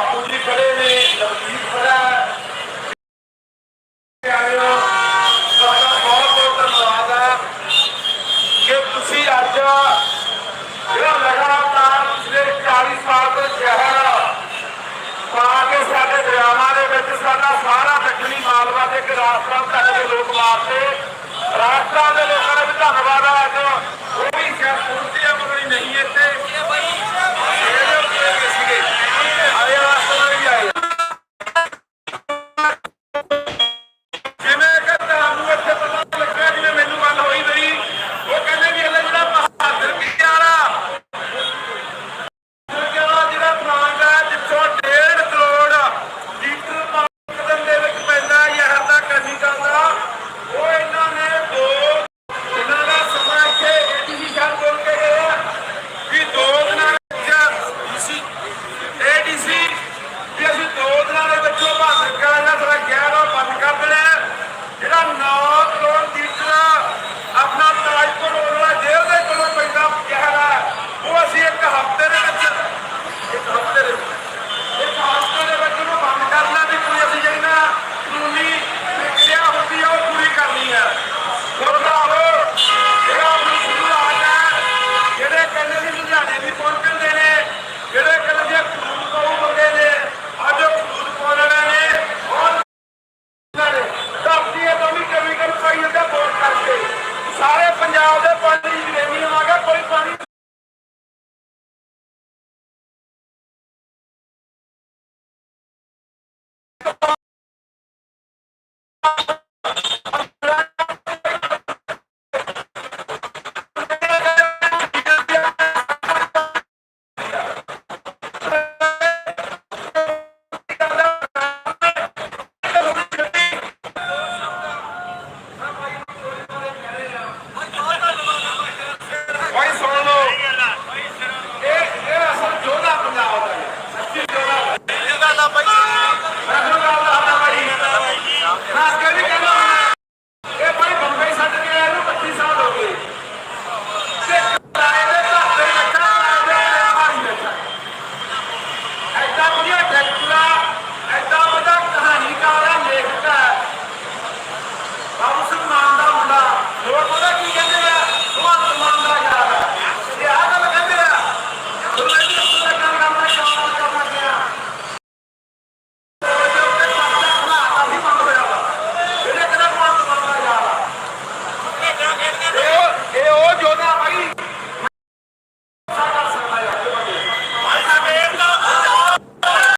ਬਾਪੂ ਜੀ ਖੜੇ ਨੇ, ਲਵਜੀਤ ਖੜਾ ਸਾਡਾ ਸਾਰਾ ਦੱਖਣੀ ਮਾਲਵਾ ਦੇ ਗਰਾਸਰਾਮ ਤੱਕ ਦੇ ਲੋਕ ਵਾਸਤੇ ਰਾਜਸਥਾਨ ਦੇ ਲੋਕਾਂ ਦਾ ਵੀ ਧੰਨਵਾਦ ਆ ਅੱਜ ਉਹ ਵੀ ਸਿਰਫ ਪੂਰਤੀ ਅਮਰ ਨਹੀਂ ਇੱਥੇ।